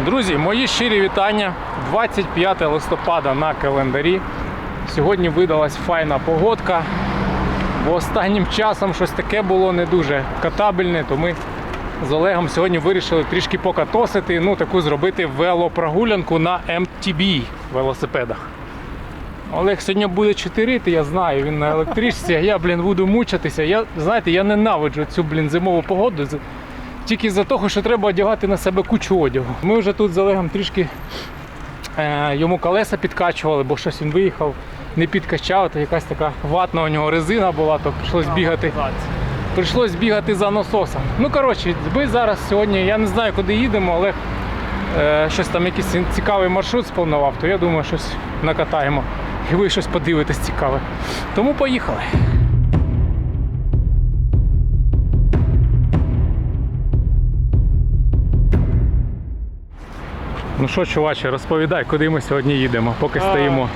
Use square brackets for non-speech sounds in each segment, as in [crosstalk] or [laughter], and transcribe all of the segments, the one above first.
Друзі, мої щирі вітання. 25 листопада на календарі. Сьогодні видалась файна погодка. Бо останнім часом щось таке було не дуже катабельне, то ми з Олегом сьогодні вирішили трішки покатосити, ну таку зробити велопрогулянку на MTB велосипедах. Олег сьогодні буде чотирити, я знаю, він на електричці, а я, блін, буду мучитися. Я, знаєте, я ненавиджу цю, блін, зимову погоду. Тільки з-за того, що треба одягати на себе кучу одягу. Ми вже тут з Олегом трішки е, йому колеса підкачували, бо щось він виїхав, не підкачав, то якась така ватна у нього резина була, то прийшлось бігати. Прийшлось бігати за насосом. Ну коротше, ми зараз сьогодні, я не знаю, куди їдемо, але е, щось там якийсь цікавий маршрут спланував, то я думаю, щось накатаємо. І ви щось подивитесь цікаве. Тому поїхали. Ну що, чуваче, розповідай, куди ми сьогодні їдемо, поки А, стоїмо.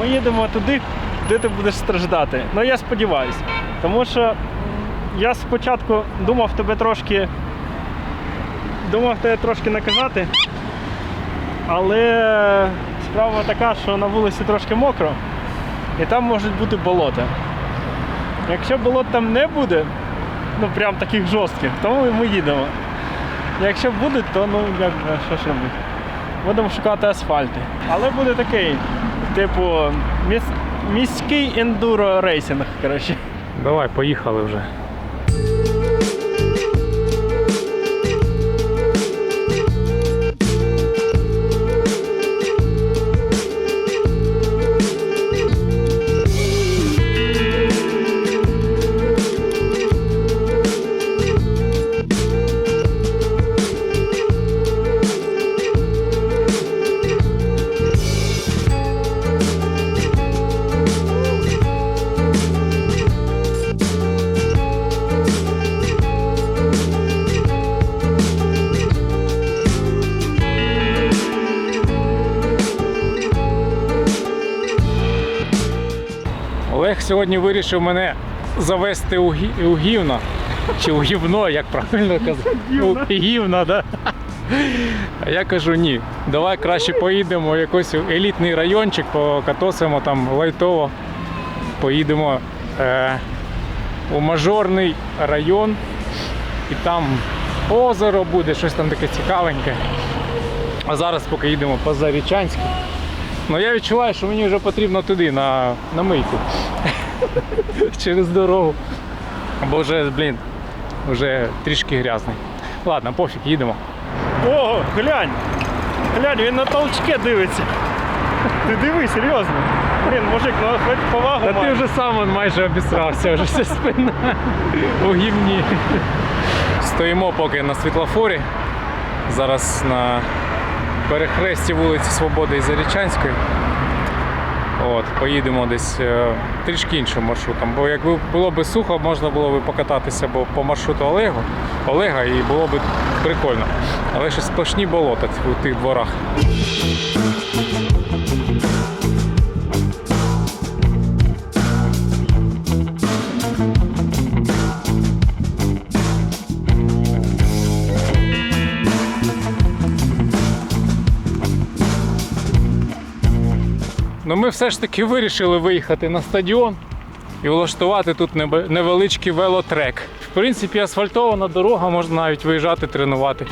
Ми їдемо туди, де ти будеш страждати. Ну я сподіваюся. Тому що я спочатку думав тебе трошки. Думав тебе трошки наказати. Але справа така, що на вулиці трошки мокро, і там можуть бути болота. Якщо болот там не буде, ну прям таких жорстких, то ми, їдемо. Якщо буде, то ну як що ж робити? Будемо шукати асфальти. Але буде такий, типу, міс... міський ендуро рейсинг, коротше. Давай, поїхали вже. Сьогодні вирішив мене завести у, гі- у гівна. Чи у гівно, як правильно казати? [laughs] У гівна, да. А я кажу, ні, давай краще поїдемо в якийсь елітний райончик, покатосимо там лайтово. Поїдемо е, у мажорний район, і там озеро буде, щось там таке цікавеньке. А зараз поки їдемо по Зарічанську. Ну я відчуваю, що мені вже потрібно туди, на, на мийку. [laughs] Через дорогу. Бо вже, блін, вже трішки грязний. Ладно, пофіг, їдемо. О, глянь! Глянь, він на толчке дивиться. Ти диви, серйозно. Блін, мужик, ну хоч повагу Та ти вже сам он майже обісрався, вже вся спина у гімні. Стоїмо поки на світлофорі. Зараз на перехресті вулиці Свободи і Зарічанської. От, поїдемо десь е, трішки іншим маршрутом. Бо якби було б сухо, можна було б покататися по маршруту Олегу, Олега і було б прикольно. Але ще сплошні болота у тих дворах. Ну ми все ж таки вирішили виїхати на стадіон і влаштувати тут невеличкий велотрек. В принципі, асфальтована дорога, можна навіть виїжджати тренувати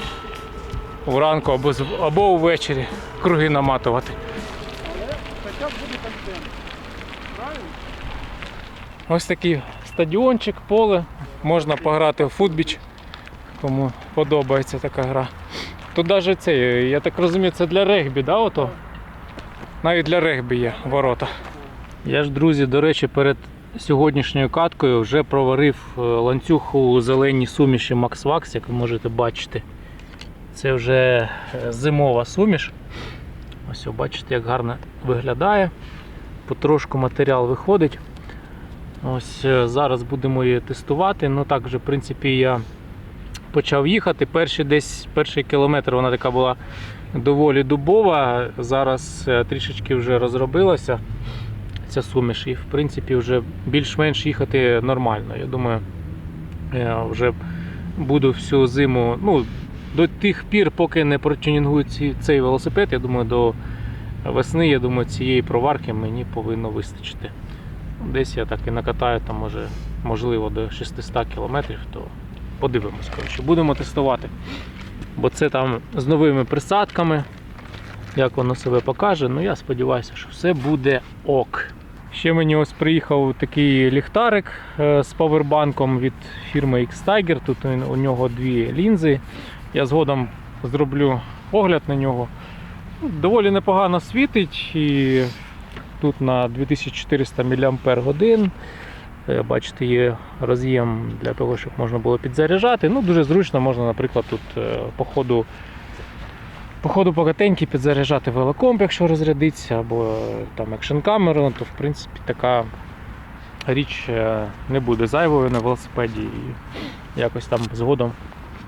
вранку або, або ввечері, круги наматувати. Ось такий стадіончик, поле. Можна пограти в футбіч, кому подобається така гра. Тут навіть це, я так розумію, це для регбі, да, ото? Навіть для регбі є ворота. Я ж, друзі, до речі, перед сьогоднішньою каткою вже проварив е, ланцюг у зеленій суміші MaxVax, як ви можете бачити. Це вже е, зимова суміш. Ось, бачите, як гарно виглядає. Потрошку матеріал виходить. Ось е, зараз будемо її тестувати. Ну так вже, в принципі, я почав їхати. Перший десь перший кілометр вона така була доволі дубова. Зараз е, трішечки вже розробилася ця суміш, і в принципі вже більш-менш їхати нормально. Я думаю, я вже буду всю зиму, ну, до тих пір, поки не протюнінгують цей велосипед, я думаю, до весни, я думаю, цієї проварки мені повинно вистачити. Десь я так і накатаю, там може, можливо, до 600 кілометрів, то подивимось. Коротше. Будемо тестувати. Бо це там з новими присадками, як воно себе покаже. Ну я сподіваюся, що все буде ок. Ще мені ось приїхав такий ліхтарик е, з павербанком від фірми X-Tiger. Тут у нього дві лінзи. Я згодом зроблю огляд на нього. Ну, Доволі непогано світить і тут на 2400 мАч. Е, Бачите, є роз'єм для того, щоб можна було підзаряджати. Ну, дуже зручно можна, наприклад, тут е, по ходу, по ходу покатеньки підзаряджати велокомп, якщо розрядиться, або е, там екшн камеру, то в принципі така річ не буде зайвою на велосипеді. І якось там згодом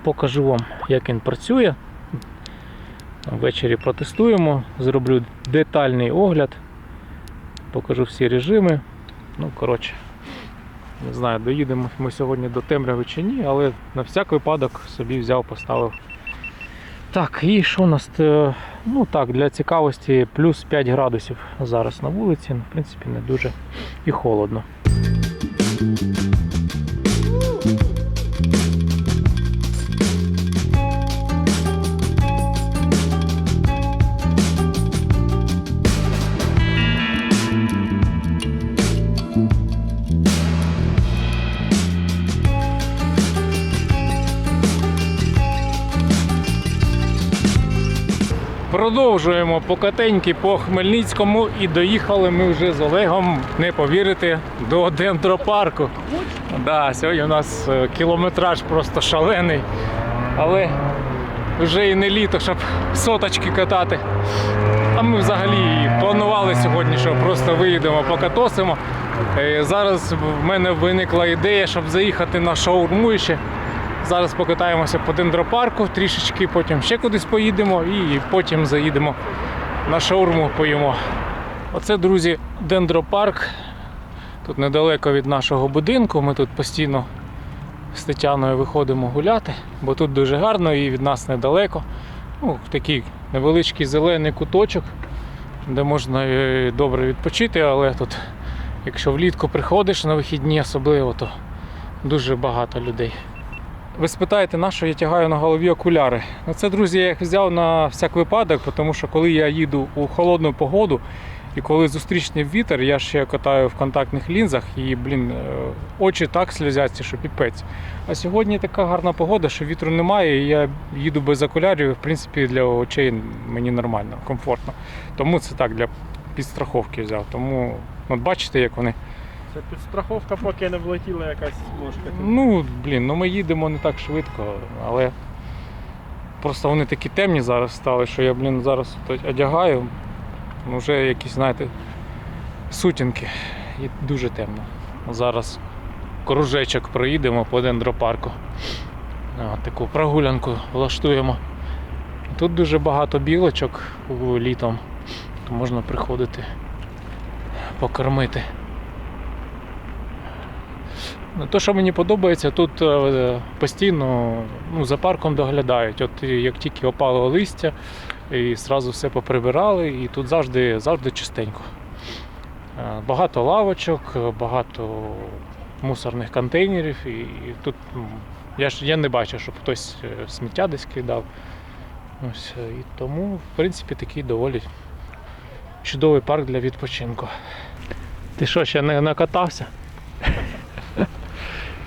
покажу вам, як він працює. Ввечері протестуємо, зроблю детальний огляд, покажу всі режими. Ну, коротше, не знаю, доїдемо ми сьогодні до темряви чи ні, але на всяк випадок собі взяв, поставив. Так, і що у нас? Е, Ну так, для цікавості плюс 5 градусів зараз на вулиці. В принципі, не дуже і холодно. Продовжуємо покатеньки по Хмельницькому і доїхали ми вже з Олегом, не повірите, до дендропарку. Да, сьогодні у нас е, кілометраж просто шалений, але вже і не літо, щоб соточки катати. А ми взагалі планували сьогодні, що просто виїдемо, покатосимо. Е, Зараз в мене виникла ідея, щоб заїхати на шаурму ще. Зараз покатаємося по дендропарку трішечки, потім ще кудись поїдемо і потім заїдемо на шаурму поїмо. Оце, друзі, дендропарк. Тут недалеко від нашого будинку. Ми тут постійно з Тетяною виходимо гуляти, бо тут дуже гарно і від нас недалеко. Ну, такий невеличкий зелений куточок, де можна е, добре відпочити, але тут, якщо влітку приходиш на вихідні особливо, то дуже багато людей. Ви спитаєте, на що я тягаю на голові окуляри? Ну це, друзі, я їх взяв на всяк випадок, тому що коли я їду у холодну погоду і коли зустрічний вітер, я ще катаю в контактних лінзах і, блін, е, очі так сльозяться, що піпець. А сьогодні така гарна погода, що вітру немає, і я їду без окулярів. і, В принципі, для очей мені нормально, комфортно. Тому це так для підстраховки взяв. Тому, от бачите, як вони. Це підстраховка, поки не влетіла якась ложка. Ну, блін, ну ми їдемо не так швидко, але просто вони такі темні зараз стали, що я, блін, зараз одягаю. ну, Вже якісь, знаєте, сутінки. І дуже темно. Зараз кружечок проїдемо по дендропарку. Таку прогулянку влаштуємо. Тут дуже багато білочок літом, то можна приходити покормити. Ну, То, що мені подобається, тут е, постійно ну, за парком доглядають. От як тільки опало листя, і одразу все поприбирали, і тут завжди, завжди чистенько. Е, Багато лавочок, багато мусорних контейнерів, і, тут я ж я не бачив, щоб хтось е, сміття десь кидав. Ось, і тому, в принципі, такий доволі чудовий парк для відпочинку. Ти що, ще не накатався?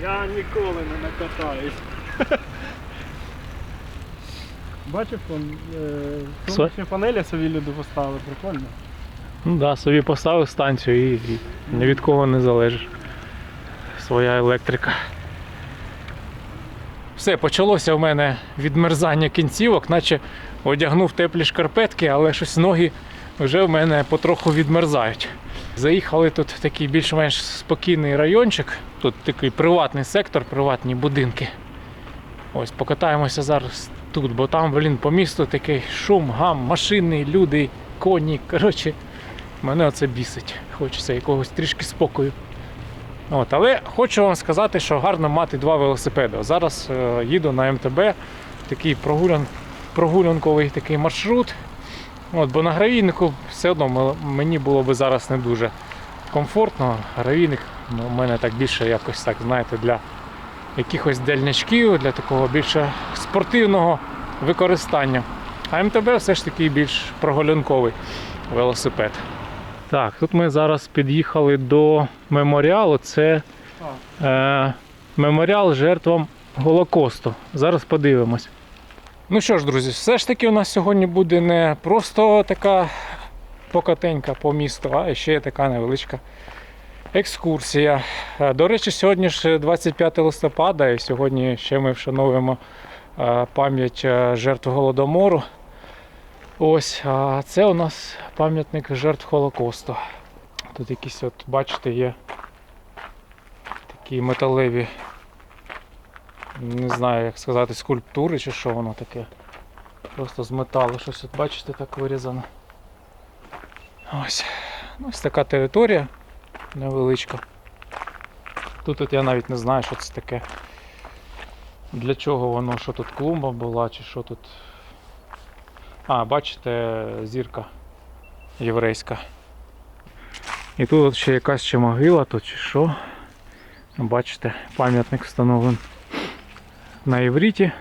Я ніколи не накатаюсь. [laughs] Бачив, он, е, Со- сонячні панелі собі люди поставили, прикольно. Ну да, собі поставив станцію і, і ні від кого не залежиш. Своя електрика. Все, почалося в мене відмерзання кінцівок, наче одягнув теплі шкарпетки, але щось ноги вже в мене потроху відмерзають. Заїхали тут в такий більш-менш спокійний райончик. Тут такий приватний сектор, приватні будинки. Ось покатаємося зараз тут, бо там, блін, по місту такий шум, гам, машини, люди, коні. Коротше, мене оце бісить. Хочеться якогось трішки спокою. От, але хочу вам сказати, що гарно мати два велосипеди. Зараз е, їду на МТБ, такий прогулян, прогулянковий такий маршрут. От, бо на гравійнику все одно мені було би зараз не дуже комфортно. Гравійник ну, у мене так більше якось так, знаєте, для якихось дальнячків, для такого більше спортивного використання. А МТБ все ж таки більш прогулянковий велосипед. Так, тут ми зараз під'їхали до меморіалу. Це е, меморіал жертвам Голокосту. Зараз подивимось. Ну що ж, друзі, все ж таки у нас сьогодні буде не просто така покатенька по місту, а ще така невеличка екскурсія. Е, До речі, сьогодні ж 25 листопада, і сьогодні ще ми вшановуємо е, пам'ять е, жертв Голодомору. Ось, а це у нас пам'ятник жертв Холокосту. Тут якісь, от, бачите, є такі металеві, не знаю, як сказати, скульптури чи що воно таке. Просто з металу щось, от, бачите, так вирізано. Ось. Ну, Ось така територія невеличка. Тут от я навіть не знаю, що це таке. Для чого воно, що тут клумба була, чи що тут. А, бачите, зірка єврейська. І тут ще якась ще могила, тут чи що. Бачите, пам'ятник встановлений на івріті.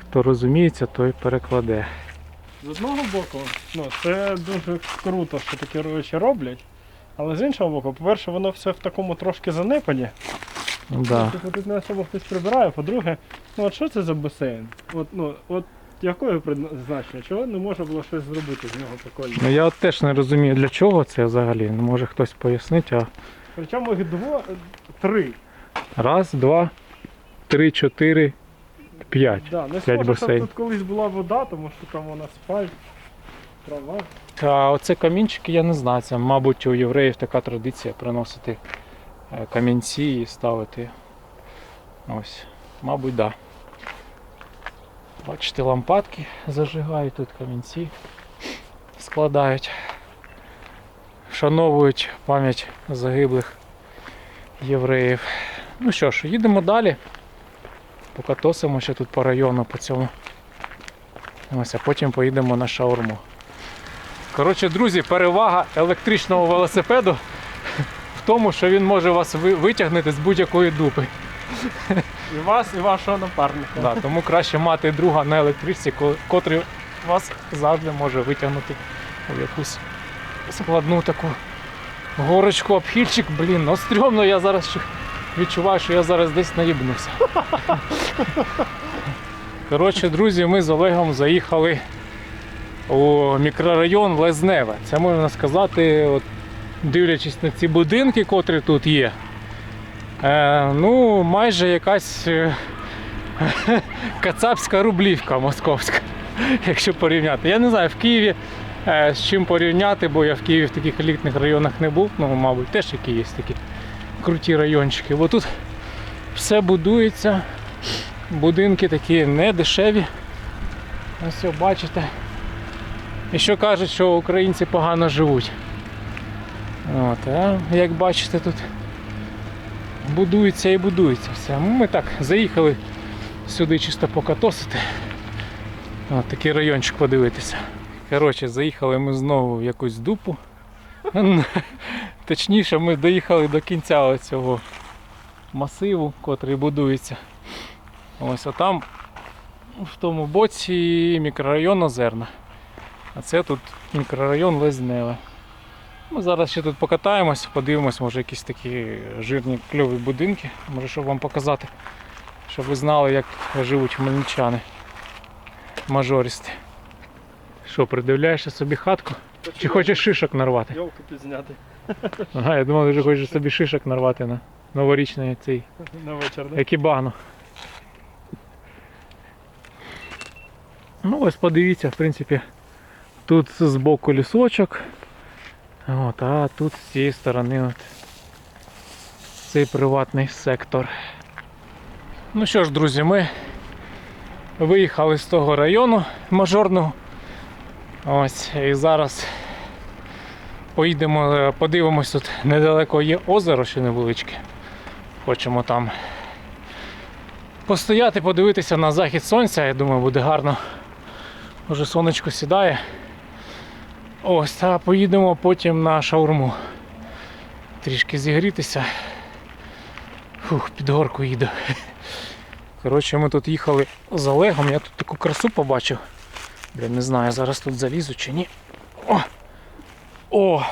Хто розуміється, той перекладе. З одного боку, ну це дуже круто, що такі речі роблять. Але з іншого боку, по-перше, воно все в такому трошки занепаді. Да. Типу, тут не особо хтось прибирає. По-друге, ну от що це за басейн? От, ну, от якої призначення? Чого не можна було щось зробити з нього прикольно? Ну я от теж не розумію, для чого це взагалі. Ну, може хтось пояснить, а Причому їх дво, три. Раз, два, три, чотири, п'ять. Да, не П'ять схоже, що басейн. тут колись була вода, тому що там вона асфальт, трава. А оце камінчики, я не знаю. Це, мабуть, у євреїв така традиція приносити е, камінці і ставити. Ось, мабуть, так. Да. Бачите, лампадки зажигають тут камінці, складають, вшановують пам'ять загиблих євреїв. Ну що ж, їдемо далі. Покатосимо ще тут по району по цьому. Ось, а потім поїдемо на шаурму. Коротше, друзі, перевага електричного велосипеду в тому, що він може вас витягнути з будь-якої дупи. І вас, і вашого напарника. Да, тому краще мати друга на електричці, ко- котрий вас завжди може витягнути в якусь складну таку горочку, обхильчик. Блін, ну стрьомно, я зараз відчуваю, що я зараз десь наїбнувся. Коротше, друзі, ми з Олегом заїхали у мікрорайон Лезневе. Це можна сказати, от, дивлячись на ці будинки, котрі тут є. Е, ну, майже якась е, [laughs] кацапська рублівка московська, якщо порівняти. Я не знаю, в Києві е, з чим порівняти, бо я в Києві в таких елітних районах не був. Ну, мабуть, теж які є такі круті райончики. Бо тут все будується, будинки такі не дешеві. Ось бачите. І що кажуть, що українці погано живуть. От, а як бачите, тут будується і будується все. Ми так заїхали сюди чисто покатосити. От такий райончик подивитися. Коротше, заїхали ми знову в якусь дупу. [laughs] Точніше, ми доїхали до кінця цього масиву, котрий будується. Ось а там в тому боці мікрорайон Озерна. А це тут мікрорайон Лезневе. Ми зараз ще тут покатаємось, подивимось, може якісь такі жирні кльові будинки, може щоб вам показати, щоб ви знали, як живуть хмельничани. Мажористи. Що, придивляєшся собі хатку? Чи хочеш шишок нарвати? Йолку підзняти Ага, я думав, вже хочеш собі шишок нарвати на новорічний цей на вечір, да? екібану. Ну ось подивіться, в принципі, тут збоку лісочок. От, а тут з цієї сторони от, цей приватний сектор. Ну що ж, друзі, ми виїхали з того району мажорного. Ось, і зараз поїдемо, е, подивимось, тут недалеко є озеро ще невеличке. Хочемо там постояти, подивитися на захід сонця. Я думаю, буде гарно. Вже сонечко сідає. Ось, та поїдемо потім на шаурму. Трішки зігрітися. Фух, під горку їду. Коротше, ми тут їхали з Олегом, я тут таку красу побачив. Блін, не знаю, зараз тут залізу чи ні. О! О!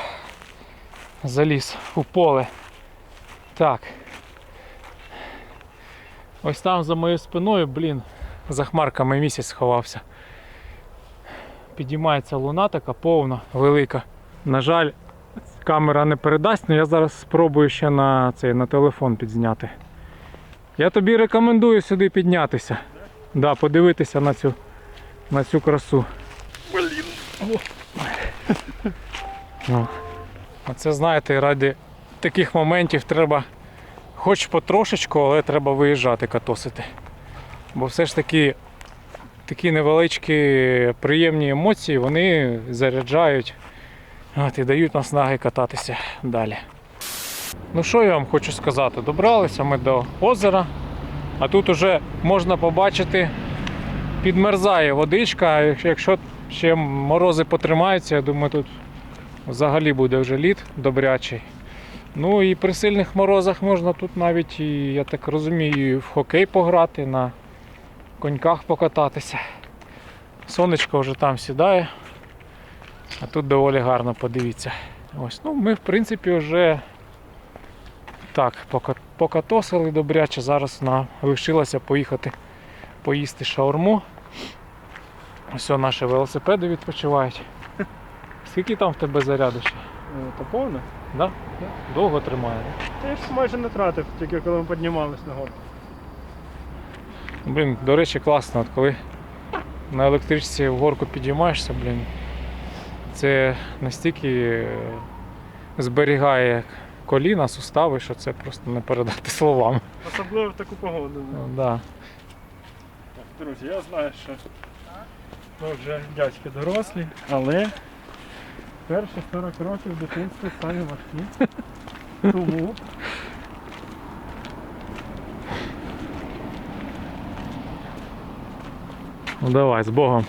Заліз у поле. Так. Ось там за моєю спиною, блін, за хмарками місяць сховався. Підіймається луна така повна, велика. На жаль, камера не передасть, але я зараз спробую ще на, цей, на телефон підзняти. Я тобі рекомендую сюди піднятися. Да, подивитися на цю, на цю красу. [laughs] Ну, а це знаєте, ради таких моментів треба хоч потрошечку, але треба виїжджати катосити. Бо все ж таки такі невеличкі приємні емоції, вони заряджають от, і дають наснаги кататися далі. Ну що я вам хочу сказати? Добралися ми до озера, а тут уже можна побачити, підмерзає водичка. якщо- ще морози потримаються, я думаю, тут взагалі буде вже лід добрячий. Ну і при сильних морозах можна тут навіть, я так розумію, в хокей пограти, на коньках покататися. Сонечко вже там сідає, а тут доволі гарно, подивіться. Ось, ну ми в принципі вже так, покатосили добряче, зараз нам лишилося поїхати поїсти шаурму. Ось наші велосипеди відпочивають. Скільки там в тебе заряду ще? Е, То повне? Да? Довго тримає. Та я ж майже не тратив, тільки коли ми піднімались на гору. Блін, до речі, класно, от коли на електричці в горку підіймаєшся, блін, це настільки е, зберігає коліна, сустави, що це просто не передати [laughs] словами. Особливо в таку погоду. Да. Друзі, я знаю, що ми вже дядьки дорослі, але перші 40 років в дитинстві самі важкі. [laughs] Тому Ну давай, з Богом.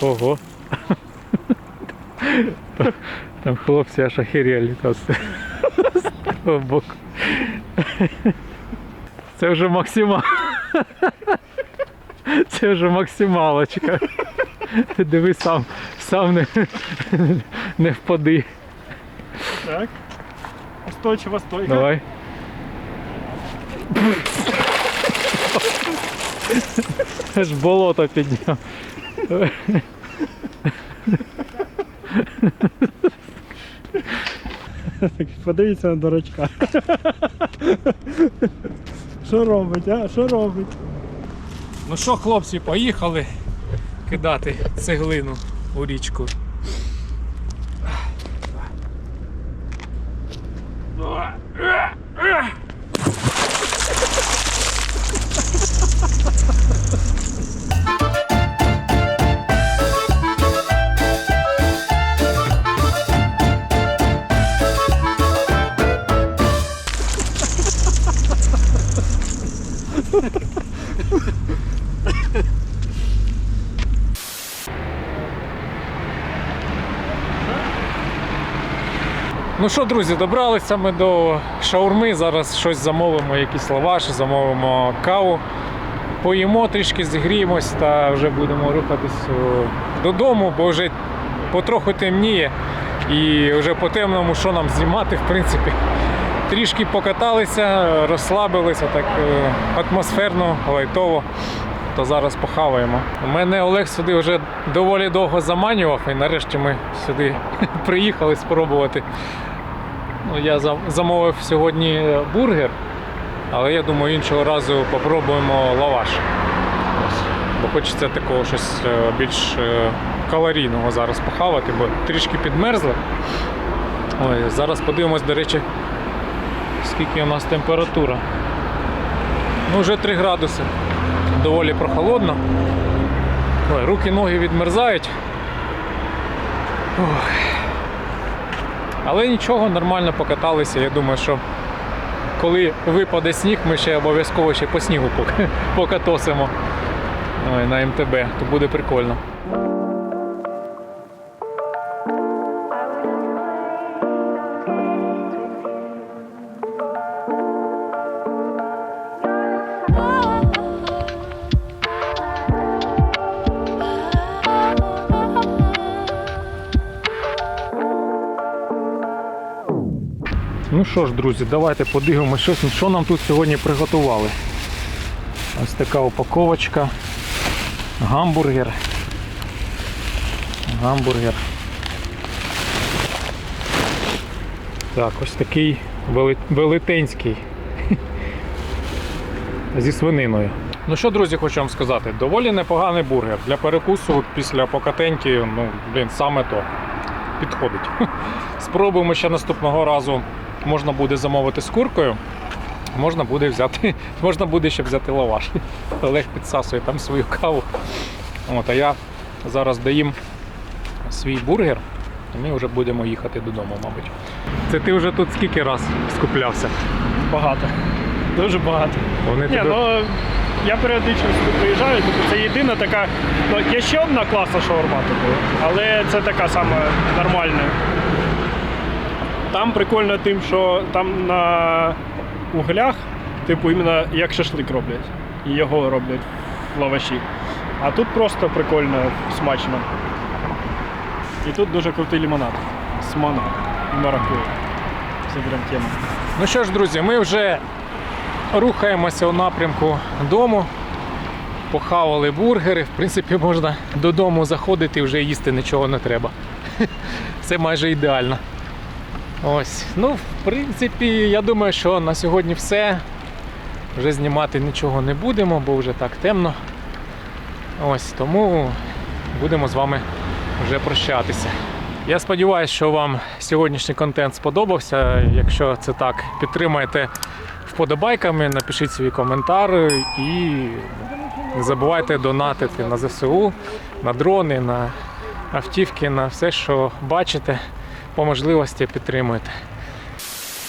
Ого. Там хлопці аж охерели там з того боку. Це вже максимал. [laughs] Це вже максималочка. Диви сам, сам не, не впади. так. Устойчива стойка. Давай. Аж болото підняв. Подивіться на дурачка. Що робить, а? Що робить? Ну що, хлопці, поїхали кидати цеглину у річку. Ну що, друзі, добралися ми до шаурми. Зараз щось замовимо, якісь лаваші, замовимо каву. Поїмо, трішки зігріємось та вже будемо рухатись додому, бо вже потроху темніє. І вже по темному, що нам знімати, в принципі. Трішки покаталися, розслабилися так е, атмосферно, лайтово. То зараз похаваємо. Мене Олег сюди вже доволі довго заманював, і нарешті ми сюди [laughs] приїхали спробувати. Ну, я замовив сьогодні бургер, але я думаю, іншого разу попробуємо лаваш. Бо хочеться такого щось е, більш е, калорійного зараз похавати, бо трішки підмерзли. Ой, зараз подивимось, до речі, скільки у нас температура. Ну, вже 3 градуси. Доволі прохолодно. Ой, руки, ноги відмерзають. Ох. Але нічого, нормально покаталися. Я думаю, що коли випаде сніг, ми ще обов'язково ще по снігу покатосимо на МТБ, то буде прикольно. Ну що ж, друзі, давайте подивимося, що нам тут сьогодні приготували. Ось така упаковочка. Гамбургер. Гамбургер. Так, ось такий велетенський. [laughs] Зі свининою. Ну що, друзі, хочу вам сказати, доволі непоганий бургер. Для перекусу після покатеньки, ну, блін, саме то підходить. [laughs] Спробуємо ще наступного разу. Можна буде замовити з куркою. Можна буде взяти, [laughs] можна буде ще взяти лаваш. Олег підсасує там свою каву. От, а я зараз доїм свій бургер, і ми вже будемо їхати додому, мабуть. Це ти вже тут скільки раз скуплявся? Багато. Дуже багато. Вони Ні, тебе... ну я періодично сюди приїжджаю, тобто це єдина така. Ну, є ще одна класна шаурма, але це така сама нормальна. Там прикольно тим, що там на углях, типу, іменно як шашлик роблять. І його роблять в лаваші. А тут просто прикольно, смачно. І тут дуже крутий лимонад. З манго і маракуйя. Це прям тема. Ну що ж, друзі, ми вже рухаємося у напрямку дому. Похавали бургери. В принципі, можна додому заходити і вже їсти нічого не треба. [laughs] Це майже ідеально. Ось. Ну, в принципі, я думаю, що на сьогодні все. Вже знімати нічого не будемо, бо вже так темно. Ось тому будемо з вами вже прощатися. Я сподіваюся, що вам сьогоднішній контент сподобався. Якщо це так, підтримайте вподобайками, напишіть свій коментар і не забувайте донатити на ЗСУ, на дрони, на автівки, на все, що бачите, по можливості підтримуйте.